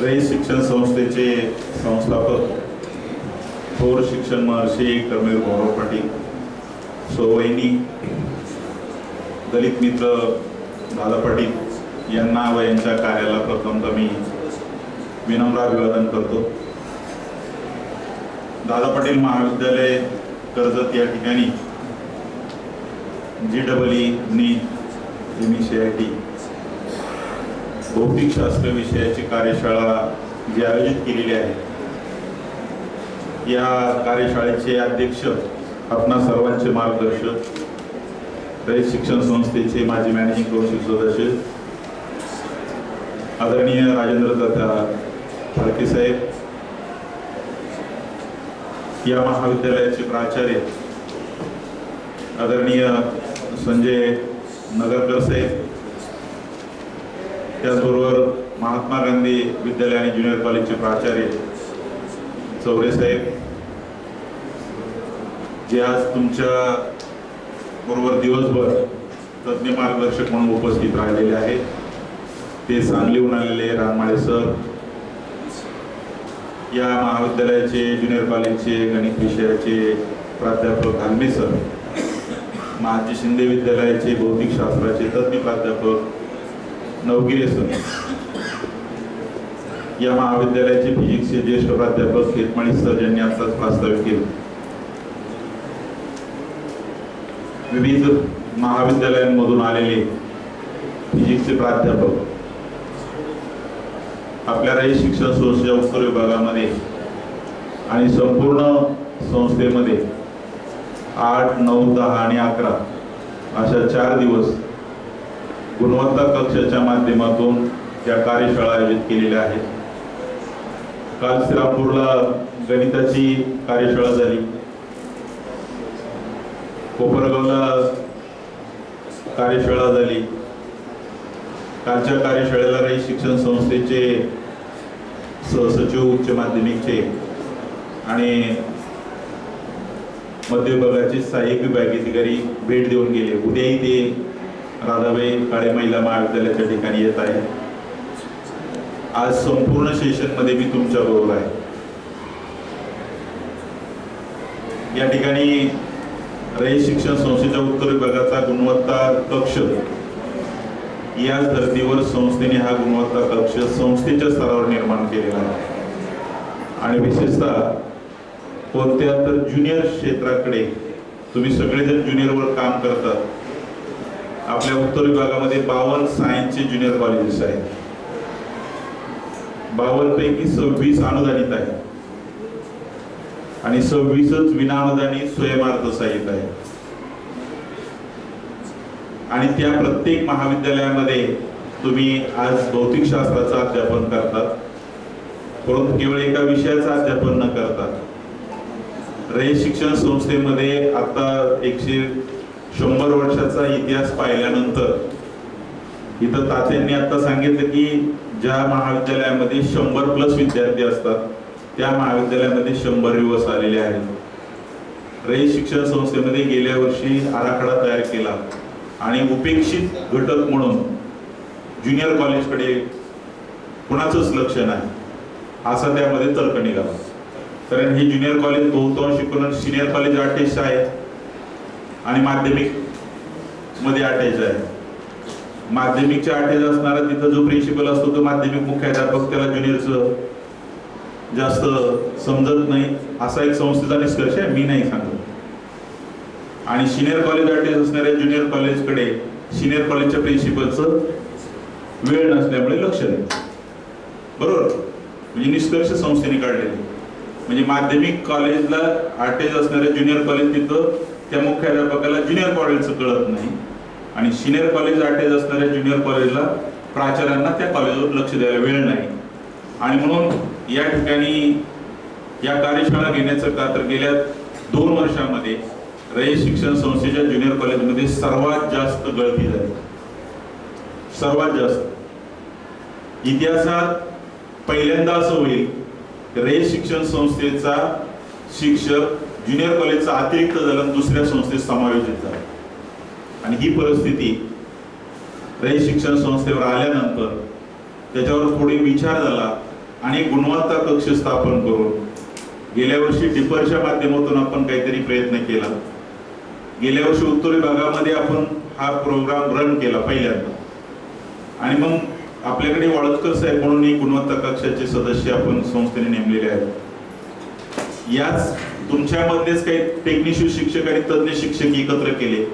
रईस शिक्षण संस्थेचे संस्थापक थोर शिक्षण महर्षी कर्मवीर गौरव पाटील सोवैनी दलित मित्र दादा पाटील यांना व यांच्या कार्याला प्रथमतः मी विनम्र अभिवादन करतो. दादा पाटील महाविद्यालय कर्जत या ठिकाणी G double E N M E C I T भौतिकशास्त्र विषयाची कार्यशाळा जी आयोजित केलेली आहे. या कार्यशाळेचे अध्यक्ष आपणा सर्वांचे मार्गदर्शक रयत शिक्षण संस्थेचे माजी मॅनेजिंग कौन्सिल सदस्य आदरणीय राजेंद्र दत्ता फाळके साहेब या महाविद्यालयाचे प्राचार्य आदरणीय संजय नगरकर साहेब त्याचबरोबर महात्मा गांधी विद्यालय आणि ज्युनियर कॉलेजचे प्राचार्य चौरे साहेब जे आज तुमच्या बरोबर दिवसभर तज्ज्ञ मार्गदर्शक म्हणून उपस्थित राहिलेले आहेत. ते सांगलीहून आलेले रानमाळे सर. या महाविद्यालयाचे ज्युनियर कॉलेजचे गणित विषयाचे प्राध्यापक हालमे सर. महाजी शिंदे विद्यालयाचे भौतिकशास्त्राचे तज्ज्ञ प्राध्यापक नवगिरे सर या महाविद्यालयाचे फिजिक्सचे ज्येष्ठ प्राध्यापक खेतमाळी सर यांनी आताच प्रस्तावित केले. विविध महाविद्यालयांमधून आलेले फिजिक्सचे प्राध्यापक आपल्या राही शिक्षण संस्थेच्या उत्तर विभागामध्ये आणि संपूर्ण संस्थेमध्ये आठ नऊ दहा आणि अकरा अशा चार दिवस गुणवत्ता कक्षाच्या माध्यमातून या कार्यशाळा आयोजित केलेल्या आहेत. काल श्रीरामपूरला गणिताची कार्यशाळा झाली. कोपरगावला कार्यशाळा झाली. कालच्या कार्यशाळेला राही शिक्षण संस्थेचे सहसचिव उच्च माध्यमिकचे आणि मध्य विभागाचे सहाय्यक विभागीय अधिकारी भेट देऊन गेले. उद्याही ते राधाबाई काळे महिला महाविद्यालयाच्या ठिकाणी येत आहे आज संपूर्ण सेशनमध्ये मी तुमच्या बरोबर आहे. या ठिकाणी रयत शिक्षण संस्थेच्या उत्तर विभागाचा गुणवत्ता कक्ष या धर्तीवर संस्थेने हा गुणवत्ता कक्ष संस्थेच्या स्तरावर निर्माण केलेला आहे. आणि विशेषतः कोणत्या तर ज्युनियर क्षेत्राकडे तुम्ही सगळेजण ज्युनियरवर काम करतात आपल्या उत्तर विभागामध्ये बावन्न सायन्सचे ज्युनियर कॉलेजेस आहेत. बावन्न पैकी सव्वीस अनुदानित आहे आणि सव्वीसच विनाअनुदानित स्वयंअर्थ साहित्य आहे आणि त्या प्रत्येक महाविद्यालयामध्ये तुम्ही आज भौतिकशास्त्राचं अध्यापन करतात. परंतु केवळ एका विषयाचं अध्यापन न करता रे शिक्षण संस्थेमध्ये आता एकशे शंभर वर्षाचा इतिहास पाहिल्यानंतर इथं तात्यांनी आता सांगितलं की ज्या महाविद्यालयामध्ये शंभर प्लस विद्यार्थी असतात त्या महाविद्यालयामध्ये शंभर दिवस आलेले आहेत. रई शिक्षण संस्थेमध्ये गेल्या वर्षी आराखडा तयार केला. आणि उपेक्षित घटक म्हणून ज्युनियर कॉलेजकडे कुणाचंच लक्ष नाही. असा त्यामध्ये तर्क निघाला. कारण हे ज्युनियर कॉलेज बहुतांश शिकवणं सिनियर कॉलेज आर्टिस्ट आहे आणि माध्यमिकमध्ये अटॅच आहे. माध्यमिकच्या अटॅच असणारा तिथं जो प्रिन्सिपल असतो तो माध्यमिक मुख्याध्यापक त्याला ज्युनियरचं जास्त समजत नाही. असा एक संस्थेचा निष्कर्ष आहे मी नाही सांगत. आणि सिनियर कॉलेज अटॅच असणाऱ्या ज्युनियर कॉलेजकडे सिनियर कॉलेजच्या प्रिन्सिपलचं वेळ नसल्यामुळे लक्ष नाही. बरोबर? म्हणजे निष्कर्ष संस्थेने काढलेले. म्हणजे माध्यमिक कॉलेजला अटॅच असणाऱ्या ज्युनियर कॉलेज तिथं त्या मुख्याध्यापकाला ज्युनियर कॉलेजचं कळत नाही. आणि सिनियर कॉलेज अटॅच असणाऱ्या ज्युनियर कॉलेजला प्राचार्यांना त्या कॉलेजवर लक्ष द्यायला वेळ नाही. आणि म्हणून या ठिकाणी या कार्यशाळा घेण्याचं का तर गेल्या दोन वर्षामध्ये रयत शिक्षण संस्थेच्या ज्युनियर कॉलेजमध्ये सर्वात जास्त गळती झाली. सर्वात जास्त. इतिहासात पहिल्यांदा असं होईल रयत शिक्षण संस्थेचा शिक्षक ज्युनियर कॉलेजचा अतिरिक्त झाला दुसऱ्या संस्थेत समायोजित झाला. आणि ही परिस्थिती रयत शिक्षण संस्थेवर आल्यानंतर त्याच्यावर थोडी विचार झाला आणि गुणवत्ता कक्ष स्थापन करून गेल्या वर्षी डिपरच्या माध्यमातून आपण काहीतरी प्रयत्न केला. गेल्या वर्षी उत्तर विभागामध्ये आपण हा प्रोग्राम रन केला पहिल्यांदा. आणि मग आपल्याकडे वाळदकर साहेब म्हणून गुणवत्ता कक्षाचे सदस्य आपण संस्थेने नेमलेले आहेत. याच तुमच्यामधलेच काही टेक्निशियन शिक्षक आणि तज्ज्ञ शिक्षक एकत्र केले.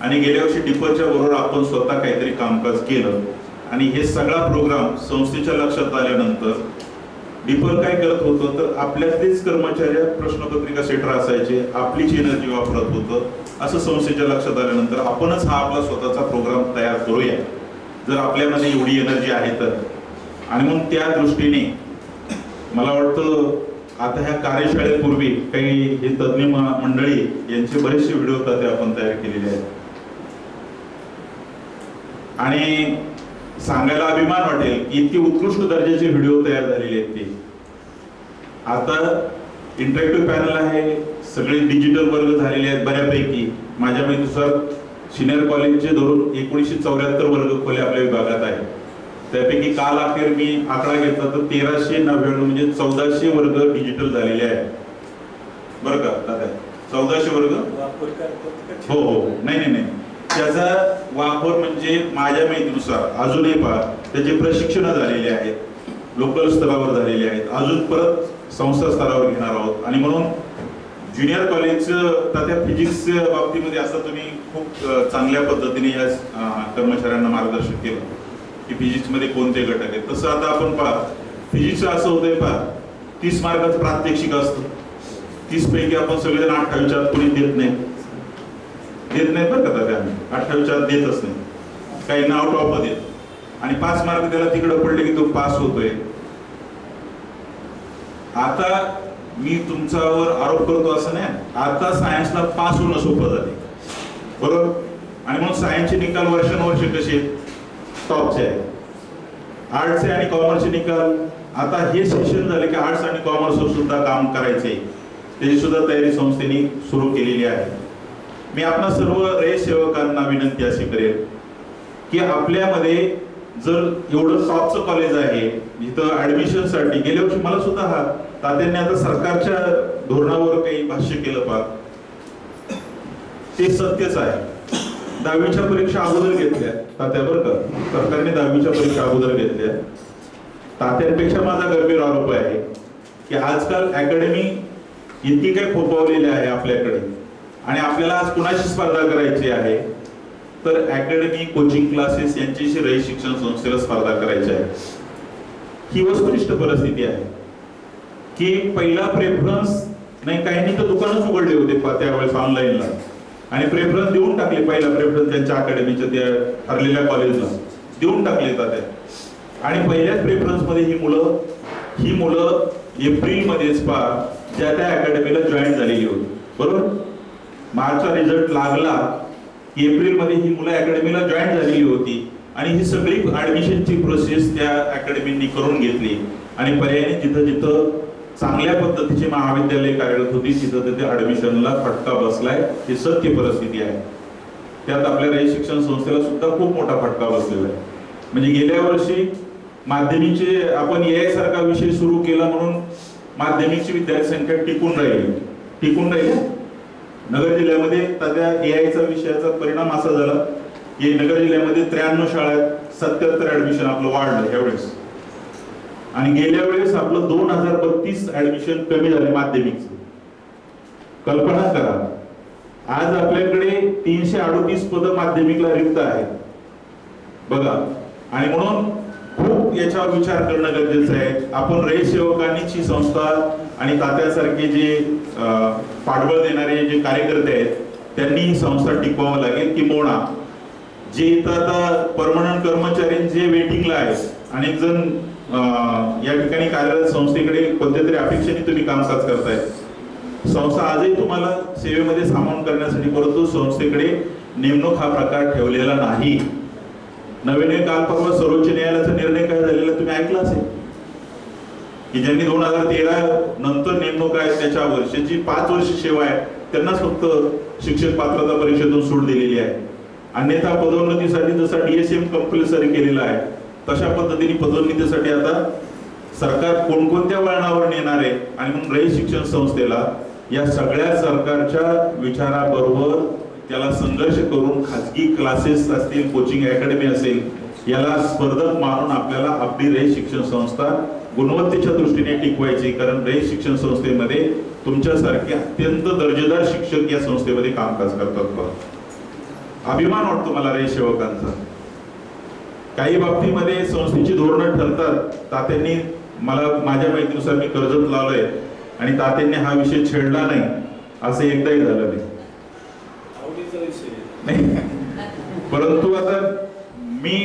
आणि गेल्या वर्षी डिपरच्या बरोबर आपण स्वतः काहीतरी कामकाज केलं. आणि हे सगळा प्रोग्राम संस्थेच्या लक्षात आल्यानंतर डिपर काय करत होतं तर आपल्यातलेच कर्मचारी प्रश्नपत्रिका सेटर असायचे आपलीच एनर्जी वापरत होतं असं संस्थेच्या लक्षात आल्यानंतर आपणच हा आपला स्वतःचा प्रोग्राम तयार करूया. जर आपल्यामध्ये एवढी एनर्जी आहे तर. आणि मग त्या दृष्टीने मला वाटतं आता ह्या कार्यशाळेपूर्वी काही हे तज्ज्ञ मंडळी यांचे बरेचसे व्हिडिओ होतात ते आपण तयार केलेले आहेत. आणि सांगायला अभिमान वाटेल की इतकी उत्कृष्ट दर्जाचे व्हिडिओ तयार झालेले आहेत ते. आता इंटरॅक्टिव्ह पॅनल आहे सगळे डिजिटल वर्ग झालेले आहेत बऱ्यापैकी. माझ्या माहितीनुसार सिनियर कॉलेजचे धरून एकोणीसशे चौऱ्याहत्तर वर्ग खोले आपल्या विभागात आहे. त्यापैकी काल अखेर मी आकडा घेतला तर तेराशे नव्याण्णव म्हणजे चौदाशे वर्ग डिजिटल झालेले आहेत. बरं का? दादा चौदाशे वर्ग? हो हो नाही नाही नाही. त्याचा वापर म्हणजे माझ्या माहितीनुसार अजूनही पहा त्याचे प्रशिक्षण झालेले आहेत. लोकल स्तरावर झालेले आहेत. अजून परत संस्था स्तरावर घेणार आहोत. आणि म्हणून ज्युनियर कॉलेजचं त्या फिजिक्सच्या बाबतीमध्ये असं तुम्ही खूप चांगल्या पद्धतीने या कर्मचाऱ्यांना मार्गदर्शन केलं. की फिजिक्समध्ये कोणते घटक आहेत? तसं आता आपण पहा फिजिक्स असं होतंय पहा तीस मार्काचं प्रात्यक्षिक असतं. तीस पैकी आपण सगळेजण अठ्ठावीसच्या आत कोणी देत नाही. देत नाही बरं का दादा आम्ही. अठ्ठावीसच्या आत देतच नाही. काही नाव टॉप देत आणि पाच मार्क त्याला तिकडे पडले की तो पास होतोय. आता मी तुमच्यावर आरोप करतो असं नाही. आता सायन्सला पास होणं सोपं झाले बरोबर? आणि म्हणून सायन्सचे निकाल वर्षानुवर्ष कसे टॉपचे आहे आर्ट्सचे आणि कॉमर्सचे निकाल. आता हे सेशन झाले की आर्ट्स आणि कॉमर्सवर सुद्धा काम करायचे. त्याची सुद्धा तयारी संस्थेने सुरू केलेली आहे. मी आपणा सर्व रे सेवकांना विनंती अशी करेल की आपल्यामध्ये जर एवढं टॉपचं कॉलेज आहे जिथं ऍडमिशनसाठी गेल्या वर्षी मला सुद्धा हा तात्यांनी आता सरकारच्या धोरणावर काही भाष्य केलं पा. ते सत्यच आहे. दहावीच्या परीक्षा अगोदर घेतल्या. तात्या बरं का. सरकारने दहावीच्या परीक्षा अगोदर घेतल्या. तात्यांपेक्षा माझा गंभीर आरोप आहे की आजकाल अकॅडमी इतकी काय फोपवलेली आहे आपल्याकडे आणि आपल्याला आज कुणाशी स्पर्धा करायची आहे? तर अकॅडमी कोचिंग क्लासेस यांच्याशी रही शिक्षण संस्थेला स्पर्धा करायची आहे. ही वस्तुनिष्ठ परिस्थिती आहे. की पहिला प्रेफरन्स नाही काहींनी तर दुकानच उघडले होते पा- त्यावेळेस ऑनलाईनला आणि प्रेफरन्स देऊन टाकले पहिला प्रेफरन्स त्यांच्या अकॅडमीच्या त्या ठरलेल्या कॉलेजला देऊन टाकले जाते आणि पहिल्याच प्रेफरन्समध्ये ही मुलं ही मुलं एप्रिलमध्येच पा ज्या त्या अकॅडमीला जॉईन झालेली होती. बरोबर? मार्चचा रिझल्ट लागला एप्रिलमध्ये ही मुलं अकॅडमीला जॉईन झालेली होती आणि ही सगळी ऍडमिशनची प्रोसेस त्या अकॅडमींनी करून घेतली. आणि पर्यायाने जिथं जिथं चांगल्या पद्धतीची महाविद्यालय कार्यरत होती. तिथं तिथे ऍडमिशनला फटका बसलाय. ही सत्य परिस्थिती आहे. त्यात आपल्या रयत शिक्षण संस्थेला सुद्धा खूप मोठा फटका बसलेला आहे. म्हणजे गेल्या वर्षी माध्यमिकचे आपण ए सारखा विषय सुरू केला म्हणून माध्यमिकची विद्यार्थी संख्या टिकून राहिली. टिकून राहिली. नगर जिल्ह्यामध्ये सध्या एआयचा विषयाचा परिणाम असा झाला की नगर जिल्ह्यामध्ये त्र्याण्णव शाळेत सत्याहत्तर ऍडमिशन आपलं वाढलं एवढेच. आणि गेल्या वेळेस आपलं दोन हजार बत्तीस ऍडमिशन कमी झाले माध्यमिकचं. कल्पना करा. आज आपल्याकडे तीनशे अडोतीस पद माध्यमिकला रिक्त आहेत. बघा. आणि म्हणून खूप याच्यावर विचार करणं गरजेचं आहे. आपण रे सेवकांनीची संस्था आणि तात्यासारखे जे पाठबळ देणारे जे कार्यकर्ते आहेत त्यांनी ही संस्था टिकवावं लागेल किंबहुना जे इथं आता परमनंट कर्मचारी जे वेटिंगला आहेत. अनेक जण या ठिकाणी कार्यरत संस्थेकडे कोणत्या तरी अपेक्षेने तुम्ही कामकाज करताय. संस्था आजही तुम्हाला सेवेमध्ये सामावून करण्यासाठी परंतु संस्थेकडे नेमणूक हा प्रकार ठेवलेला नाही. नवीन काल परवा सर्वोच्च न्यायालयाचा निर्णय काय झालेला तुम्ही ऐकला असेल? की ज्यांनी दोन हजार तेरा नंतर नेमणूक आहे त्याच्या वर्षाची पाच वर्ष सेवा आहे त्यांनाच फक्त शिक्षक पात्रता परीक्षेतून सूट दिलेली आहे. अन्यथा पदोन्नतीसाठी जसा डीएसएम कंपल्सरी केलेला आहे तशा पद्धतीने पदोन्नतीसाठी आता सरकार कोणकोणत्या वळणावर नेणार आहे आणि म्हणून रयत शिक्षण संस्थेला या सगळ्या सरकारच्या विचाराबरोबर त्याला संघर्ष करून खाजगी क्लासेस असतील कोचिंग अकॅडमी असेल याला स्पर्धक मानून आपल्याला आपली रयत शिक्षण संस्था गुणवत्तेच्या दृष्टीने टिकवायची. कारण रयत शिक्षण संस्थेमध्ये तुमच्यासारखे अत्यंत दर्जेदार शिक्षक या संस्थेमध्ये कामकाज करतात अभिमान वाटतो मला रयत सेवकांचा. काही बाबतीमध्ये संस्थेची धोरणं ठरतात. तात्यांनी मला माझ्या माहितीनुसार मी कर्जत लावलंय आणि तात्यांनी हा विषय छेडला नाही असं एकदाही झालं नाही. परंतु आता मी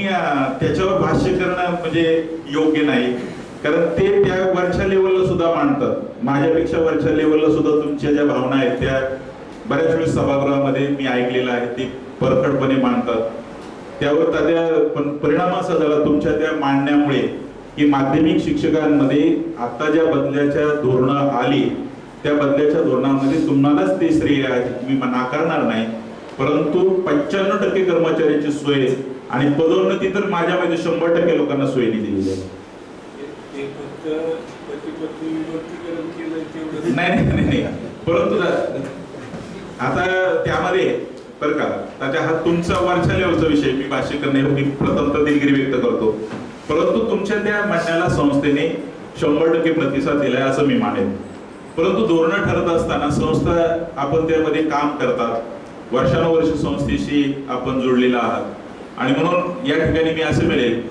त्याच्यावर भाष्य करणं म्हणजे योग्य नाही. कारण ते त्या वरच्या लेवलला सुद्धा मांडतात. माझ्यापेक्षा वरच्या लेवलला सुद्धा तुमच्या ज्या भावना आहेत त्या बऱ्याच वेळेस सभागृहामध्ये मी ऐकलेलं आहे ते परखडपणे मांडतात. त्यावर पण परिणाम असा झाला तुमच्या त्या मांडण्यामुळे की माध्यमिक शिक्षकांमध्ये आता ज्या बदल्याच्या धोरणं आली त्या बदल्याच्या धोरणामध्ये तुम्हालाच ते श्रेय आहे मी नाकारणार नाही. परंतु पंच्याण्णव टक्के कर्मचाऱ्यांची सोय आणि पदोन्नती तर माझ्या माहिती शंभर टक्के लोकांना सोयी दिलेली आहे. नाही नाही नाही. परंतु आता त्यामध्ये बरं का? त्याच्या हा तुमचा वरच्या लेवलचा विषय मी भाष्य करणे मी प्रथमतः दिलगिरी व्यक्त करतो. परंतु तुमच्या त्या म्हणण्याला संस्थेने शंभर टक्के प्रतिसाद दिलाय असं मी मानेन. परंतु धोरणं ठरत असताना संस्था आपण त्यामध्ये काम करतात. वर्षानुवर्ष संस्थेशी आपण जोडलेला आहात. आणि म्हणून या ठिकाणी मी असं मिळेल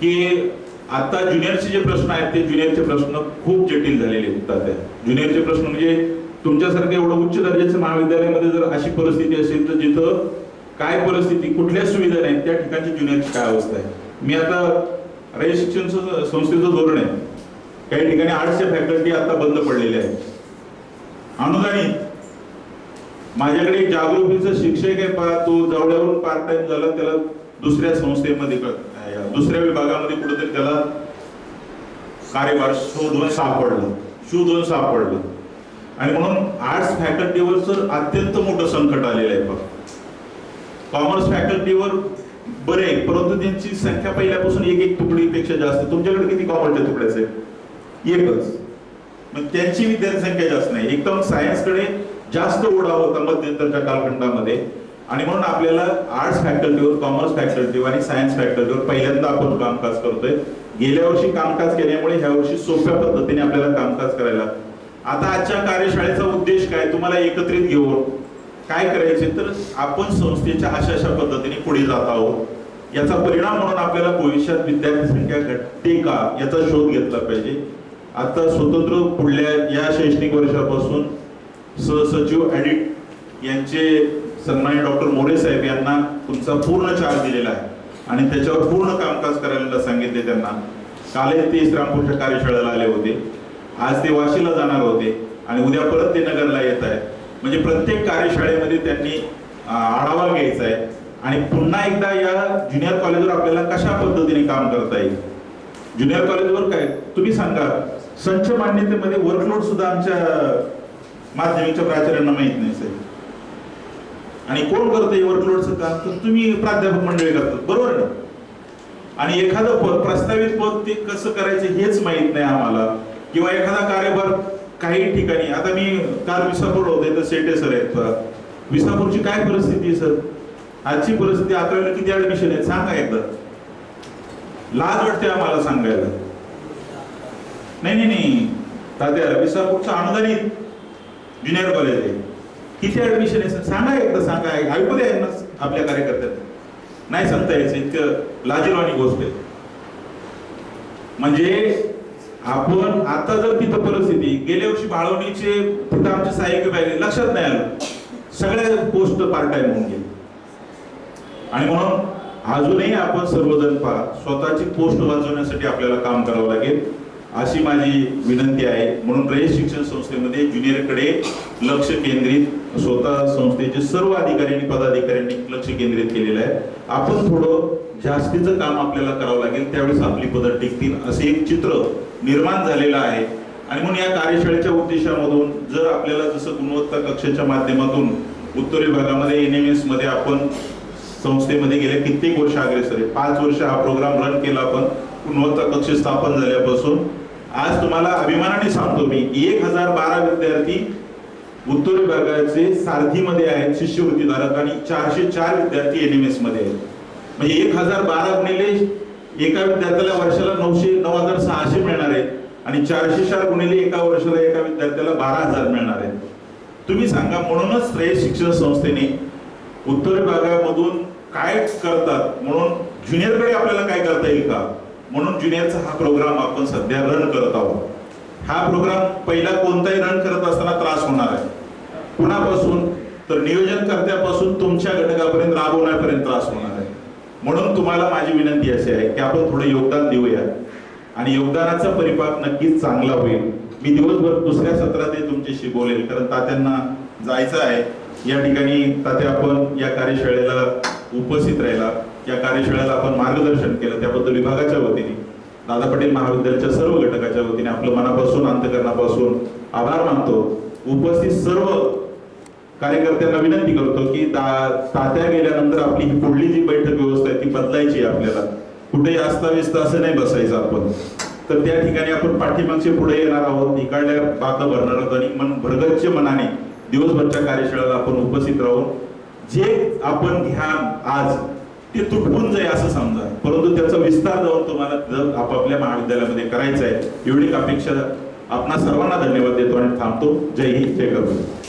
की आता ज्युनियरचे जे प्रश्न आहेत ते ज्युनियरचे प्रश्न खूप जटिल झालेले आहेत. ज्युनियरचे प्रश्न म्हणजे तुमच्यासारखं एवढं उच्च दर्जाच्या महाविद्यालयामध्ये जर अशी परिस्थिती असेल तर जिथं काय परिस्थिती कुठल्या सुविधा नाहीत त्या ठिकाणची ज्युनियरची काय अवस्था आहे? मी आता रयत शिक्षण संस्थेचं धोरण आहे. काही ठिकाणी आर्ट्सच्या फॅकल्टी आता बंद पडलेल्या आहेत. अनुदानित. माझ्याकडे एक जागृतीचा शिक्षक आहे पहा तो जवळवरून पार्ट टाइम झाला त्याला दुसऱ्या संस्थेमध्ये दुसऱ्या विभागामध्ये कुठेतरी त्याला कार्यभार शोधून सापडलं. शोधून सापडलं. आणि म्हणून आर्ट्स फॅकल्टीवर सर अत्यंत मोठं संकट आलेलं आहे बघ. कॉमर्स फॅकल्टीवर बरे आहे परंतु त्यांची संख्या पहिल्यापासून एक एक तुकडीपेक्षा जास्त. तुमच्याकडे किती कॉमर्सच्या तुकड्याच आहेत एकच. मग त्यांची विद्यार्थी संख्या जास्त नाही. एकदम सायन्सकडे जास्त ओढा होता मध्यंतरच्या कालखंडामध्ये. आणि म्हणून आपल्याला आर्ट्स फॅकल्टीवर कॉमर्स फॅकल्टीवर आणि सायन्स फॅकल्टीवर पहिल्यांदा आपण कामकाज करतोय. गेल्या वर्षी कामकाज केल्यामुळे ह्या वर्षी सोप्या पद्धतीने आपल्याला कामकाज करायला आता आजच्या कार्यशाळेचा उद्देश काय? तुम्हाला एकत्रित घेऊन काय करायचे? तर आपण संस्थेच्या अशा अशा पद्धतीने पुढे जात आहोत. याचा परिणाम म्हणून आपल्याला भविष्यात विद्यार्थी संख्या घटते का याचा शोध घेतला पाहिजे. आता स्वतंत्र पुढल्या या शैक्षणिक वर्षापासून सहसचिव ॲडिट यांचे सन्मान्य डॉक्टर मोरे साहेब यांना तुमचा पूर्ण चार्ज दिलेला आहे. आणि त्याच्यावर पूर्ण कामकाज करायला सांगितले त्यांना. कालही ते श्रामपूरच्या कार्यशाळेला आले होते. आज ते वाशीला जाणार होते आणि उद्या परत ते नगरला येत आहेत. म्हणजे प्रत्येक कार्यशाळेमध्ये त्यांनी आढावा घ्यायचा आहे. आणि पुन्हा एकदा या ज्युनियर कॉलेजवर आपल्याला कशा पद्धतीने काम करता येईल? ज्युनियर कॉलेजवर काय? तुम्ही सांगा. संच मान्यतेमध्ये वर्कलोड सुद्धा आमच्या माध्यमिकच्या प्राचार्यांना माहीत नाही साहेब. आणि कोण करतं वर्कलोडचं काम तर तुम्ही प्राध्यापक मंडळी करतात. बरोबर ना? आणि एखादं पद प्रस्तावित पद ते कसं करायचं हेच माहीत नाही आम्हाला. किंवा एखादा कार्यभार काही ठिकाणी. आता मी काल विसापूर होते तर सेटे सर आहेत पहा. विसापूरची काय परिस्थिती आहे सर? आजची परिस्थिती अकरावीला किती ऍडमिशन आहेत सांगा एकदा. लाज वाटते आम्हाला सांगायला. नाही नाही नाही. तात्या विसापूरचं अनुदानित ज्युनियर कॉलेज आहे. किती ऍडमिशन आहे सर? सांगा एकदा सांगा. ऐकू द्या यांना आपल्या कार्यकर्त्यांना. नाही सांगता यायचं. इतकं लाजीरवाणी गोष्ट आहे. म्हणजे आपण आता जर तिथं परिस्थिती गेल्या वर्षी बाळवणीचे तिथं आमचे सहाय्यक विभाग लक्षात नाही आलं. सगळ्या पोस्ट पार्ट टाइम होऊन गेले. आणि म्हणून अजूनही आपण सर्वजण पहा स्वतःची पोस्ट वाचवण्यासाठी आपल्याला काम करावं लागेल अशी माझी विनंती आहे. म्हणून रयत शिक्षण संस्थेमध्ये ज्युनियरकडे लक्ष केंद्रित स्वतः संस्थेचे सर्व अधिकारी आणि पदाधिकाऱ्यांनी लक्ष केंद्रित केलेलं आहे. आपण थोडं जास्तीचं काम आपल्याला करावं लागेल त्यावेळेस आपली पदं टिकतील असे एक चित्र निर्माण झालेला आहे. आणि म्हणून या कार्यशाळेच्या उद्देशामधून जर आपल्याला जसं गुणवत्ता कक्षाच्या माध्यमातून उत्तर विभागामध्ये एन एम एसमध्ये आपण संस्थेमध्ये गेले कित्येक वर्ष अग्रेसर आहे. पाच वर्ष हा प्रोग्राम रन केला आपण. गुणवत्ता कक्ष स्थापन झाल्यापासून. आज तुम्हाला अभिमानाने सांगतो मी एक हजार बारा विद्यार्थी उत्तर विभागाचे सारथीमध्ये आहेत शिष्यवृत्तीधारक आणि चारशे चार विद्यार्थी एन एम एसमध्ये आहेत. म्हणजे एक हजार बारा गुणिले एका विद्यार्थ्याला वर्षाला नऊशे नऊ हजार सहाशे मिळणार आहे आणि चारशे चार गुणिले एका वर्षाला एका विद्यार्थ्याला बारा हजार मिळणार आहेत. तुम्ही सांगा म्हणूनच श्रेय शिक्षण संस्थेने उत्तर विभागामधून काय करतात? म्हणून ज्युनियरकडे आपल्याला काय करता येईल का? म्हणून ज्युनियरचा हा प्रोग्राम आपण सध्या रन करत आहोत. हा प्रोग्राम पहिला कोणताही रन करत असताना त्रास होणार आहे. कुणापासून तर नियोजनकर्त्यापासून तुमच्या घटकापर्यंत राबवण्यापर्यंत त्रास होणार म्हणून तुम्हाला माझी विनंती अशी आहे की आपण थोडं योगदान देऊया. आणि योगदानाचा परिपाक नक्कीच चांगला होईल. मी दिवसभर दुसऱ्या सत्रातही तुमच्याशी बोलेल कारण तात्यांना जायचं आहे. या ठिकाणी तात्या आपण या कार्यशाळेला उपस्थित राहिला. या कार्यशाळेला आपण मार्गदर्शन केलं त्याबद्दल विभागाच्या वतीने दादा पटेल महाविद्यालयाच्या सर्व घटकाच्या वतीने आपलं मनापासून अंतकरणापासून आभार मानतो. उपस्थित सर्व कार्यकर्त्यांना विनंती करतो की तात्या गेल्यानंतर आपली ही पुढली जी बैठक व्यवस्था आहे ती बदलायची आपल्याला. कुठेही अस्ताव्यस्त असं नाही बसायचं आपण. तर त्या ठिकाणी आपण पाठीमागचे पुढे येणार आहोत. निकाळल्या बाका भरणार आहोत आणि मन भरगच्च मनाने दिवसभरच्या कार्यशाळेला आपण उपस्थित राहून जे आपण ध्यान आज ते तुटपून जाईल असं समजा. परंतु त्याचा विस्तार जाऊन तुम्हाला जर आपापल्या महाविद्यालयामध्ये करायचा आहे एवढी अपेक्षा आपणा सर्वांना धन्यवाद देतो आणि थांबतो. जय हिंद जय गरुड